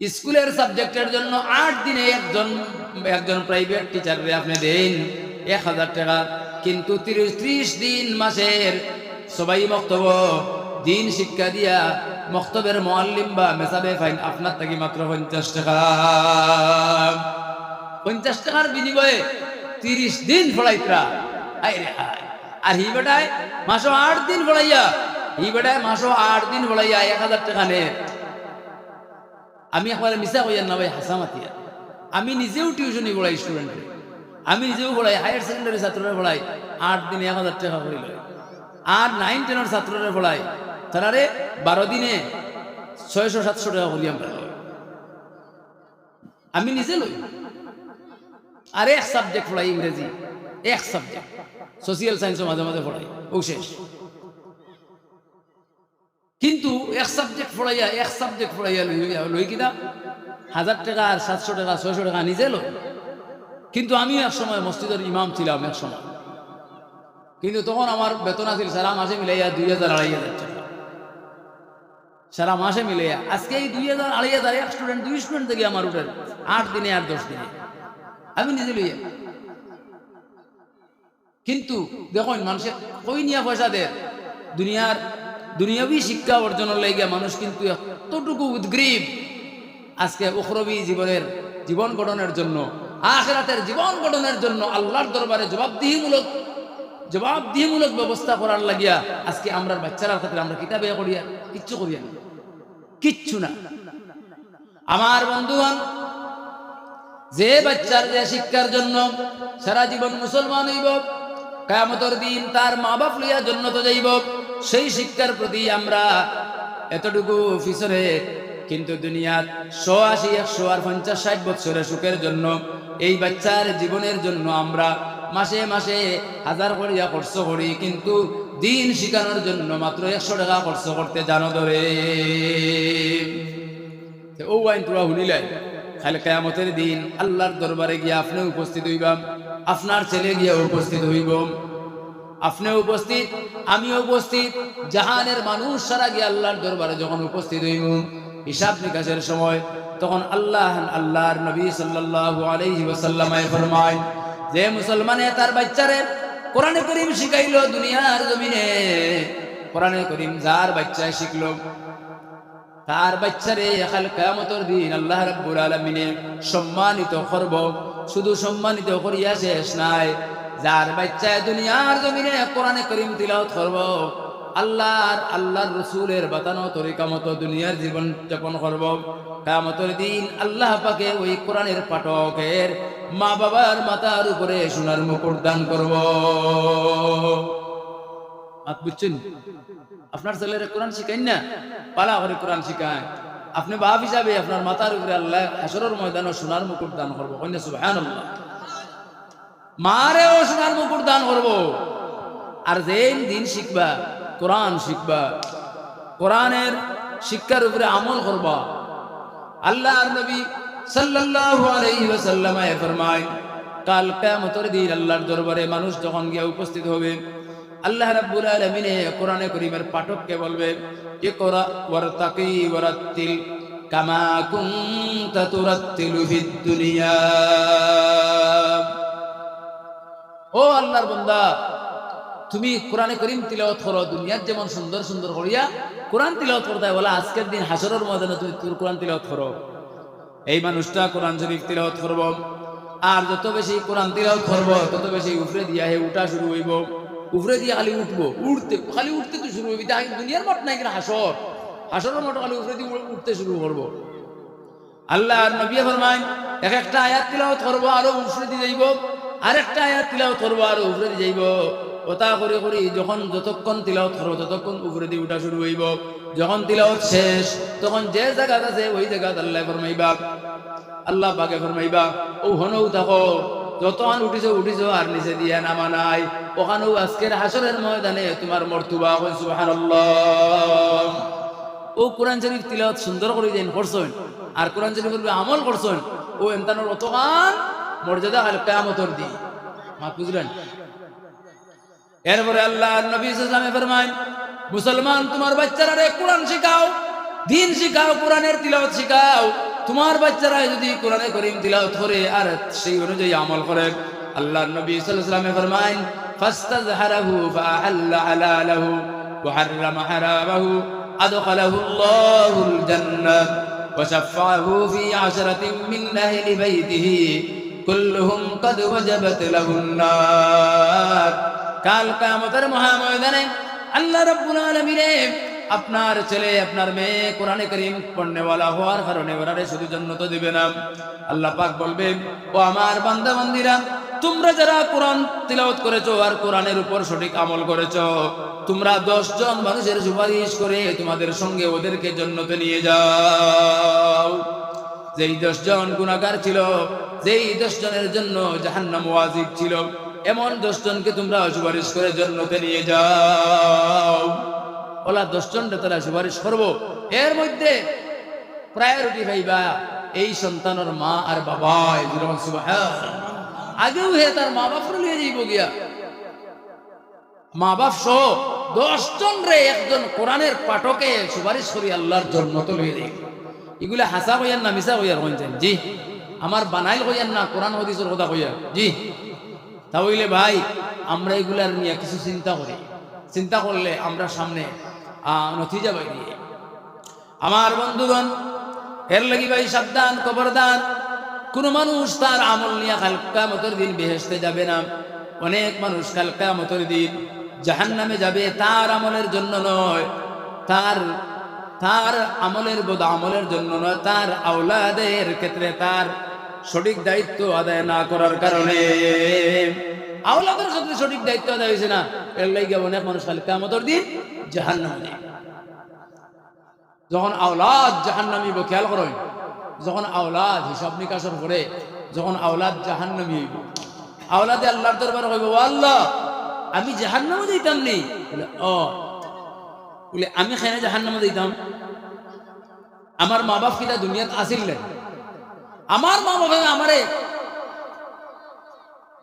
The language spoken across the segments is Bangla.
স্কুলের সাবজেক্টের জন্য আট দিনে একজন একজন প্রাইভেট টিচারে আপনি দেন এক হাজার টাকা। কিন্তু তিরিশ, ত্রিশ দিন মাসের সবাই বক্তব্য দিন শিক্ষা দিয়া মক্তবের মোয়াল্লিম বা মেসাবে ফাইন, আপনার থেকে মাত্র পঞ্চাশ টাকা। পঞ্চাশ টাকার বিনিময়ে তিরিশ দিন ফড়াইতরা রে। আর হি বেটায় মাসো আট দিন ফড়াইয়া হি বেটায় মাসো আট দিন ফড়াইয়া এক হাজার টাকা নে। আমি একবার মিশা কইয়ার না ভাই হাসামাতিয়া আমি নিজেও টিউশনি পড়াই স্টুডেন্টে আমি নিজেও পড়াই হায়ার সেকেন্ডারি ছাত্ররা পড়াই আট দিনে এক হাজার টাকা করে লয়। আর নাইন টেনের ছাত্ররা পড়াই তারারে বারো দিনে ছয়শো, সাতশো টাকা করি আমরা আমি নিজে লই আর এক সাবজেক্ট পড়াই ইংরেজি এক সাবজেক্ট সোশিয়াল সায়েন্সও মাঝে মাঝে পড়াই ও শেষ কিন্তু এক সাবজেক্ট পড়াইয়া, এক সাবজেক্ট পড়াইয়া লই লই কিনা? হাজার টাকা আর সাতশো টাকা, ছয়শো টাকা নিজে লই। কিন্তু আমিও এক সময় মসজিদের ইমাম ছিলাম এক সময়। কিন্তু তখন আমার বেতন আছিল সারা মাসে মিলাইয়া দুই হাজার আড়াই হাজার টাকা। সারা মাসে মিলাইয়া। আজকে এই দুই হাজার আড়াই হাজার এক স্টুডেন্ট দুই স্টুডেন্ট থেকে আমার উঠেন আট দিনে আর দশ দিনে। আমি নিজে লইয়া কিন্তু দেখুন মানুষের কই নিয়া পয়সা দেয়? দুনিয়ার দুনিয়াবি শিক্ষা অর্জনের লাইগা মানুষ কিন্তু এতটুকু উদ্গ্রীব আজকে উখরবি জীবনের জীবন গঠনের জন্য, আখরাতের জীবন গঠনের জন্য আল্লাহর দরবারে জবাবদিহিমূলক জবাবদিহিমূলক ব্যবস্থা করার লাগিয়া আজকে আমরা বাচ্চারা ক্ষেত্রে আমরা কিতাবে করিয়া কিচ্ছু করিয়া না। কিচ্ছু না আমার বন্ধুগণ, যে বাচ্চার যে শিক্ষার জন্য সারা জীবন মুসলমান হইব কায়ামতর দিন তার মা বাপ লইয়া জন্য তো যাইব। সেই শিক্ষার প্রতি আমরা এতটুকু পিছনে কিন্তু দুনিয়ার শো আশি একশো আর পঞ্চাশ, ষাট বছরের সুখের জন্য, এই বাচ্চার জীবনের জন্য আমরা মাসে মাসে হাজার করিয়া খরচ করি, কিন্তু দিন শিখানোর জন্য মাত্র একশো টাকা খরচ করতে জানো ধরে ও আইন তোরা শুনিলাই খালি কেয়ামতের দিন আল্লাহর দরবারে গিয়ে আপনি উপস্থিত হইবাম। আপনার ছেলে গিয়ে উপস্থিত হইব। আপনি উপস্থিত আমি উপস্থিত। জাহানের মানুষ সারা গিয়ে আল্লাহর দরবারে যখন উপস্থিত হইব, হিসাব নিকাশের সময় তখন আল্লাহ আল্লাহর নবী সাল্লাল্লাহু আলাইহি ফরমায়, যে মুসলমানে তার বাচ্চারে কোরআনে করিম শিখাইলো দুনিয়ার জমিনে, কোরআনে করিম যার বাচ্চায় শিখলো, তার বাচ্চারে একাল কেয়ামতর দিন আল্লাহ রাব্বুল আলামিনে সম্মানিত করব শুধু সম্মানিত করিয়া শেষ নাই। যার বাচ্চায় দুনিয়ার জমিনে কোরআনে করিম তিলাওয়াত করব, আল্লাহর আল্লাহর রসুলের বাতানো তরিকা মতো দুনিয়ার জীবন যাপন করব। কেয়ামতের দিন আল্লাহ পাকে ওই কোরআনের পাঠকের মা বাবার মাথার উপরে সোনার মুকুট দান করব। বুঝছেন? আপনার ছেলেরা কোরআন শিখাইন না? পালা করে কোরআন শিখায়। আপনি বাপ হিসাবে আপনার মাথার উপরে আল্লাহ হাসরের ময়দানে সোনার মুকুট দান করব। কন্যা সুবহানাল্লাহ। মারেও সোনার মুকুট দান করব। আর যেন দিন শিখবা, কোরআন শিখবা, কোরআনের শিক্ষার উপরে আমল করবা আল্লাহ আর নবী ফরমায়, কাল কিয়ামতের দিন আল্লাহর দরবারে মানুষ যখন গিয়ে উপস্থিত হবে আল্লাহ রাব্বুল আলামিন কোরআনে করিমের পাঠককে বলবে, ইকরা ওয়ারতাকি ওয়ারাত্তিল কামা কুনতা তুরাত্তিলু ফিদ দুনিয়া ও আল্লাহর বান্দা, তুমি কোরআনে করিম তিলাওয়াত করো, দুনিয়ার যেমন সুন্দর সুন্দর করিয়া কোরআন তিলাওয়াত করতে বলে আজকের দিন হাসরের ময়দানে তুমি কোরআন তিলাওয়াত করো। এই মানুষটা কোরআন শরীফ তিলাওয়াত করব। আর যত বেশি কোরআন তিলাওয়াত করব, তত বেশি উফরে দিয়া হে উঠা শুরু হইব। উফরে দিয়ে খালি উঠবো উঠতে খালি উঠতে তো শুরু হইবে তাই দুনিয়ার মঠ নাই কিনা হাসর। হাসরের মঠ খালি উফরে দিয়ে উঠতে শুরু করব। আল্লাহ আর নবী ফরমায়, এক একটা আয়াত তিলাওয়াত করব, আরও উফরে দিয়ে যাইব। আরেকটা আয়াত তিলাওয়াত করব, আরও উফরে দিয়ে যাইব। ওটা করে করি যখন যতক্ষণ তিলাওয়াত করব, ততক্ষণ উপরে দিয়ে উঠা শুরু হইব। যখন তিলাওয়াত শেষ, তখন যে জায়গা আছে, ওই জায়গা আল্লাহ ফরমাইবা। আল্লাহ পাকে ফরমাইবা, ও হনও থাকো। যত আন উঠিছো উঠিছো, আর নিচে দিয়া নামা নাই। ওখানেও আজকের হাসরের ময়দানে তোমার মর্তুবা কই সুবহানাল্লাহ। ও কোরআন শরীফ তিলাওয়াত সুন্দর করে দেন করছেন আর কোরআন উপরে আমল করছেন, ও এমতানোর অতগান মর্যাদা আল কেয়ামতর দি মা বুঝলেন? এরপরে আল্লাহ নবী সাল্লামে ফরমান মুসলমান তোমার বাচ্চারা কোরআন শিখাও, দিন শিখাও, কোরআনের তিলাওয়াত শিখাও। তোমার বাচ্চারা যদি কোরআনে করিম দিলাও করে আর সেই অনুযায়ী আমল করে আল্লাহ নবী সাল্লাল্লাহু আলাইহি ওয়াসাল্লামে ফরমায়েন ফাস্তাযহারাহু ফাআল্লা হালালাহু ওয়া হাররামা হারামাহু, আদখালাহু আল্লাহুল জান্নাহ ওয়া শাফাহু ফি আশরাতিন মিন আহলি বাইতিহি, কুল্লুহুম কদ ওয়াজাবাত লাহুন নার। কাল কিয়ামতের মহাময়দানে আল্লাহ রাব্বুল আলামিন আপনার ছেলে, আপনার মেয়ে কোরআনে করিম পড়নেওয়ালা হওয়ার কারণে ওরারে শুধু জন্নত দিবে না। আল্লাহ পাক বলবে, ও আমার বান্দা, বান্দিরা, তোমরা যারা কোরআন তিলাওয়াত করেছ আর কোরআনের উপর সঠিক আমল করেছ, তোমরা দশ জন মানুষের সুপারিশ করে তোমাদের সঙ্গে ওদেরকে জন্নতে নিয়ে যাও। যেই দশ জন গুণাগার ছিল, যেই দশ জনের জন্য জাহান্নাম ওয়াজিব ছিল, এমন দশ জনকে তোমরা সুপারিশ করে জন্নতে নিয়ে যাও। ওলা দশ জনটা তারা সুপারিশ করব। এর মধ্যে প্রায়োরিটি ভাইবা এই সন্তানের মা আর বাবা আগেও হে তার মা বাপ লিয়ে যাইব গিয়া। মা বাপ সহ দশ জন রে একজন কোরআনের পাঠকে সুপারিশ করি আল্লাহর জন্ম তো লইয়ে দিই এগুলা হাসা কইয়ার না মিশা কইয়ার কইছেন জি। আমার বানাইল কইয়ার না, কোরআন হদিসের কথা কইয়ার? জি। তাহলে ভাই, আমরা এগুলার নিয়ে কিছু চিন্তা করি। চিন্তা করলে আমরা সামনে নথিজা পাই দিয়ে। আমার বন্ধুগণ, এর লাগি ভাই সাবধান খবরদান কোন মানুষ তার আমল নিয়ে কালকা মতর দিন বেহেসতে যাবে না। অনেক মানুষ কালকা মতর দিন জাহান নামে যাবে, তার আমলের জন্য নয়। তার তার আমলের বোধ আমলের জন্য নয়। তার আওলাদের ক্ষেত্রে তার সঠিক দায়িত্ব আদায় না করার কারণে আওলাদের ক্ষেত্রে সঠিক দায়িত্ব আদায় হয়েছে না। এর লাগে অনেক মানুষ কালকা মতর দিন জাহান নামে যখন আওলাদ জাহান্নামি হইব, খেয়াল করো। যখন আওলাদ হিসাব নিকাশের পরে যখন আওলাদ জাহান্নামি হইব, আওলাদে আল্লাহর দরবার কইব, "ও আল্লাহ, আমি জাহান্নামে দিতাম নি? ও। বলে, আমি খানে জাহান্নামে দিতাম আমার মা বাপ কিনা দুনিয়াত আসিলেন আমার মা বাবা আমারে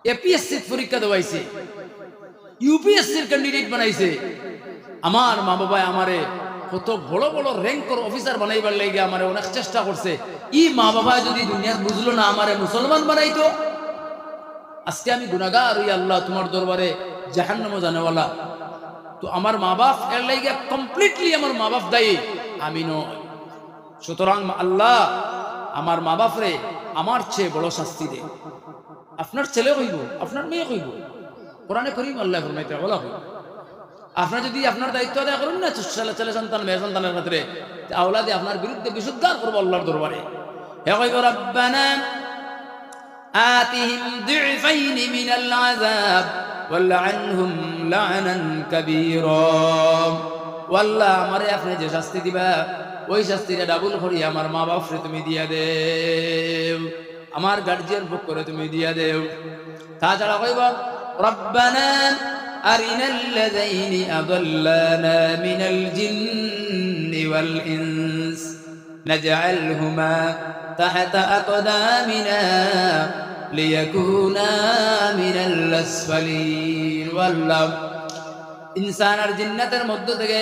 এপিএসসি পরীক্ষা দেওয়াইছে। ইউপিএসসির ক্যান্ডিডেট বানাইছে। আমার মা বাবা আমারে কত বড় বড় র্যাঙ্কর অফিসার বানাইবার লাগে আমারে অনেক চেষ্টা করছে। ই মা বাবা যদি দুনিয়ার বুঝলো না, আমারে মুসলমান বানাইতো। আজকে আমি গুনাগার ওই আল্লাহ তোমার দরবারে জাহান্নামও জানেওয়ালা। তো আমার মা বাপ এর লাগে কমপ্লিটলি আমার মা বাপ দায়ী। আমি নয়। সুতরাং আল্লাহ আমার মা বাপরে আমার চেয়ে বড় শাস্তি দে। আপনার ছেলে হইব আপনার মেয়ে হইব কোরআনে করিম আল্লাহ ফরমাইতে বলা হইব আপনার যদি আপনার দায়িত্ব আদায় করুন না ছেলে ছেলে সন্তান মেয়ে সন্তানের ক্ষেত্রে আওলাদে আপনার বিরুদ্ধে বিশুদ্ধার করবো আল্লাহর দরবারে হে কইব রব্বানা آتهم ضعفين من العذاب ولعنهم لعنا كبيرا والله আমারে আপনি যে শাস্তি দিবা ওই শাস্তিটা ডাবল করি আমার মা বাপরে তুমি দিয়া দেও আমার গার্জিয়ান ভোগ করে তুমি দিয়া দেও তাছাড়া কইব রব্বানা أرنا الذين أضلانا من الجن والإنس نجعلهما تحت أقدامنا ليكونا من الأسفلين والله ইনসান আর জিন্নাতের মধ্য থেকে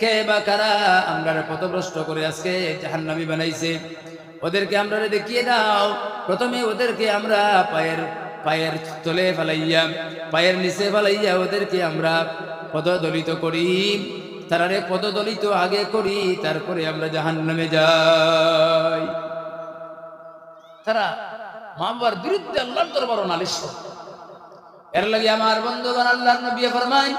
কে বা কারা আমরা পথভ্রষ্ট করে আজকে জাহান্নামি বানাইছে ওদেরকে আমরা দেখিয়ে দাও। প্রথমে ওদেরকে আমরা পায়ের পায়ের তলে ফেলাইয়া, পায়ের নিচে ফেলাইয়া ওদেরকে আমরা পদদলিত করি। তারারে পদদলিত আগে করি, তারপরে আমরা জাহান নামে যাই। তারা মা বাবার বিরুদ্ধে আল্লাহর দরবার নালিশ এর লাগে আমার বন্ধুগণ আল্লাহর নবী ফরমায়,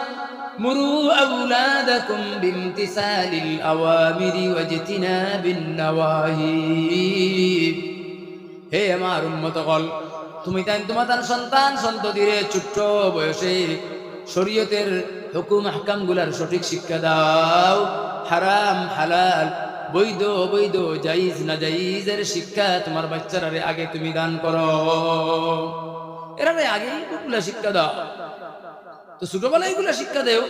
মুরু আউলাদাকুম বিমতিসালিল আওয়ামিরি ওয়াজতিনাবিন নাওয়াহি হে আমার উম্মতগণ, তুমি তাই তোমার সন্তান সন্ততিরে ছোট্ট বয়সে শরীয়তের হুকুম হাকামগুলার সঠিক শিক্ষা দাও। হারাম, হালাল, বৈধ, অবৈধ, জাইজ না জাইজের শিক্ষা তোমার বাচ্চারারে আগে তুমি দান করো। এরা আগে এগুলা শিক্ষা দাও। তো ছোটবেলায় এগুলা শিক্ষা দেও।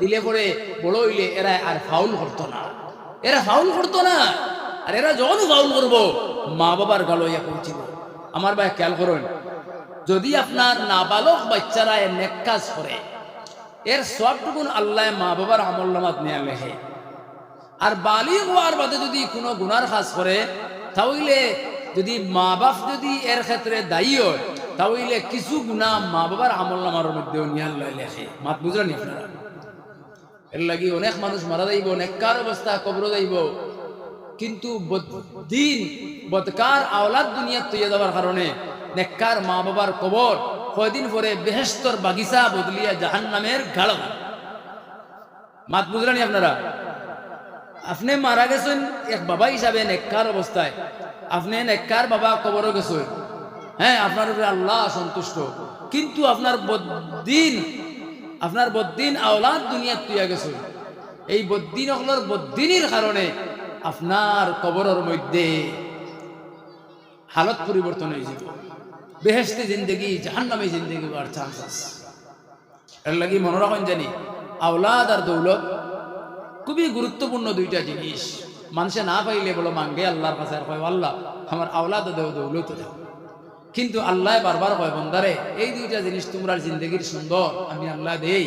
দিলে পরে বড় হইলে এরা আর ফাউল করতো না। এরা ফাউল করতো না। আর এরা যখন ফাউল করব মা বাবার গালো ইয়া পৌঁছিব। আমার ভাই খেয়াল করুন, যদি আপনার নাবালক বাচ্চারা এর নেক কাজ করে, এর সবটুকুন আল্লাহ মা বাবার আমল নামাত নিয়ে লেখে। আর বালি হওয়ার বাদে যদি কোনো গুনার কাজ করে, তাহলে যদি মা বাপ যদি এর ক্ষেত্রে দায়ী হয় তাহলে কিছু গুণা মা বাবার আমল নামার মধ্যে নিয়াল লয় লেখে। মাত বুঝলেন আপনারা? এর লাগি অনেক মানুষ মারা যাইব নেককার অবস্থা কবর যাইব। কিন্তু দিন, বদকার আওলাদ দুনিয়া তৈরি যাওয়ার কারণে নেককার মা বাবার কবর কয়দিন পরে বেহেস্তর বাগিচা বদলিয়া জাহান নামের গাড় মাত বুঝলেন আপনারা? আপনি মারা গেছেন এক বাবা হিসাবে নেককার অবস্থায়। আপনি নেককার বাবা কবরও গেছেন। হ্যাঁ আপনার উপরে আল্লাহ সন্তুষ্ট। কিন্তু আপনার বদিন আপনার বদ্দিন আওলাদ দুনিয়া তুইয়া গেছে। এই বদিন হলোর বদিনের কারণে আপনার কবরের মধ্যে হালত পরিবর্তন হয়ে যাব বেহেস্তে জিন্দগি, জাহান্নামে জিন্দগি হওয়ার চান্স আছে। এর লাগি মনে রাখেন জানি, আওলাদ আর দৌলত খুবই গুরুত্বপূর্ণ দুইটা জিনিস। মানুষে না পাইলে বলো, মাঙ্গে আল্লাহর কাছে আর আল্লাহ, আমার আওলাদ দেও দৌলত দেও কিন্তু আল্লাহ বারবার কয়, বন্দারে, এই দুইটা জিনিস তোমরা জিন্দগির সুন্দর, আমি আল্লাহ দেই।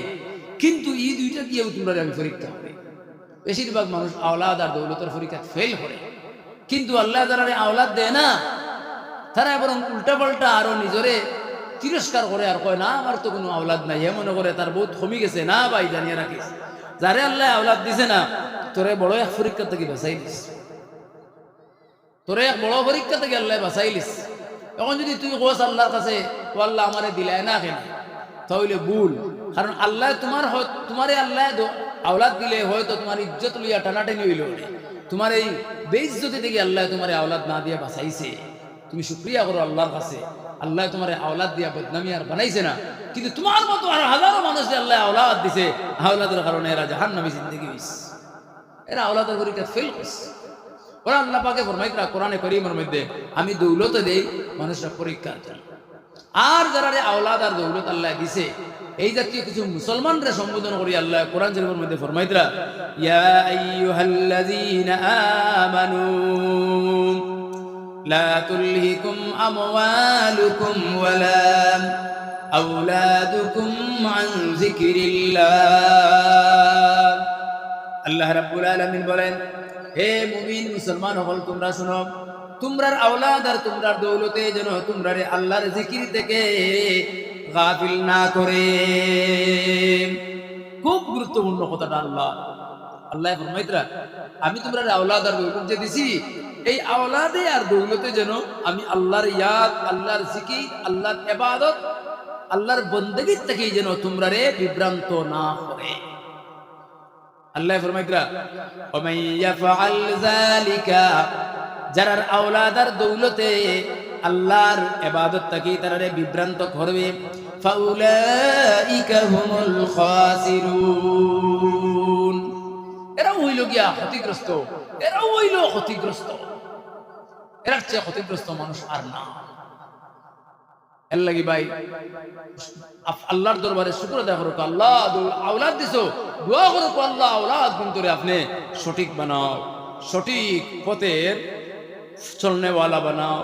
কিন্তু এই দুইটা দিয়েও তোমরা আমি পরীক্ষা হবে বেশিরভাগ মানুষ আওলাদ আর দৌলতের পরীক্ষা ফেল করে। কিন্তু আল্লাহ যারা আওলাদ দেয় না, তারা বরং উল্টা পাল্টা আরও নিজরে তিরস্কার করে আর কয়, না, আমার তো কোনো আওলাদ নাই। এ মনে করে তার বহুত কমে গেছে, না ভাই, জানিয়ে রাখিস। যারে আল্লাহ আওলাদ দিছে না, তোরে বড় এক পরীক্ষা থেকে বাঁচাইলিস তোরে এক বড় পরীক্ষা থেকে আল্লাহ বাঁচাইলিস এখন যদি তুই কোস আল্লাহর কাছে, ও আল্লাহ আমারে দিলায় না কেন? তাহলে ভুল। কারণ আল্লাহ তোমার তোমারে আল্লাহ আওলাদ দিলে হয়তো তোমার ইজ্জত লইয়া টানাটানি হইল তোমার এই বেইজ্জতি থেকে আল্লাহ তোমার আওলাদ না দিয়া বাঁচাইছে। তুমি শুক্রিয়া করো আল্লাহর কাছে। আল্লাহ তোমার আওলাদ দিয়া বদনামি আর বানাইছে না। কিন্তু তোমার মতো আর হাজারো মানুষ আল্লাহ আওলাদ দিছে, আওলাদের কারণে এরা জাহান নামি জিন্দগি হইছে। এরা আওলাদের পরীক্ষা ফেল করছে। ওরা আল্লাহ পাকে ফরমাইতরা কোরআনে করিমের মধ্যে, আমি দৌলতে দেই মানুষরা পরীক্ষার জন্য। আর যারা আওলাদ আর দৌলত আল্লাহ দিছে, এই জাতীয় কিছু মুসলমানরা সম্বোধন করি আল্লাহ কোরআন শরীফের মধ্যে ফরমাইতরা ইয়া আইয়ুহাল্লাযীনা আমানু, লা তুলহিকুম আমওয়ালুকুম ওয়ালা আওলাদুকুম আন যিকরিল্লাহ। আল্লাহ রাব্বুল আলামিন বলেন হে মুমিন মুসলমান হল, তোমরা শোনো, তোমরার আওলাদ আর তোমরার দৌলতে যেন তোমরা আল্লাহর জিকির থেকে গাফিল না করে। খুব গুরুত্বপূর্ণ কথাটা আল্লাহ। আল্লাহ ফরমাইতরা আমি তোমরা আওলাদ আর দৌলত যে দিছি, এই আওলাদে আর দৌলতে যেন আমি আল্লাহর ইয়াদ, আল্লাহর জিকির, আল্লাহর ইবাদত আল্লাহর বন্দেগীর থেকেই যেন তোমরা রে বিভ্রান্ত না করে। আল্লাহ ফরমাইতরা, ওমাই ইয়াফআল যালিকা যারার আওলাদার দৌলতে আল্লাহর ইবাদত তাকে তারারে বিভ্রান্ত করবে। ফাউলাইকা হুমুল খাসিরুন। এরা হইল গিয়া ক্ষতিগ্রস্ত এরা হইল ক্ষতিগ্রস্ত। এরা চেয়ে ক্ষতিগ্রস্ত মানুষ আর না। এর লাগি ভাই আল্লাহর দরবারে শুক্র আদায় করো আল্লাহ আওলাদ দিছো। দোয়া করো আল্লাহ আওলাদ কিন্তু আপনি সঠিক বানাও, সঠিক পথের চলনেওয়ালা বানাও।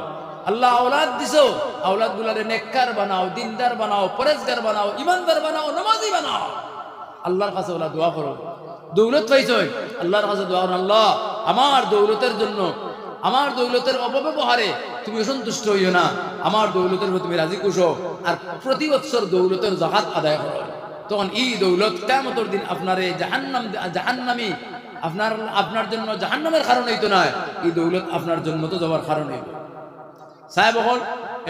আল্লাহ আওলাদ দিছো আওলাদ গুলারে নেককার বানাও, দিনদার বানাও, পরেজগার বানাও, ইমানদার বানাও, নমাজি বানাও। আল্লাহর কাছে ওলা দোয়া করো। দৌলত পাইছ, আল্লাহর কাছে দোয়া করো, আল্লাহ, আমার দৌলতের জন্য আমার দৌলতের অপব্যবহারে তুমি অসন্তুষ্ট হইও না। আমার দৌলতের তুমি রাজি কুশো। আর প্রতি বছর দৌলতের জাহাত আদায় করো। তখন এই দৌলত কেমতর দিন আপনারে জাহান্নাম জাহান্নামি আপনার আপনার জন্য জাহান্নামের কারণ হইতো নয়, এই দৌলত আপনার জন্য তো যাওয়ার কারণ হইব সাহেব হল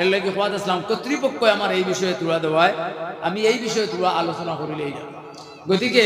এর লাগে খোয়াদ ইসলাম কর্তৃপক্ষ আমার এই বিষয়ে তুলা দেওয়ায়। আমি এই বিষয়ে তুলা আলোচনা করিলেই গতিকে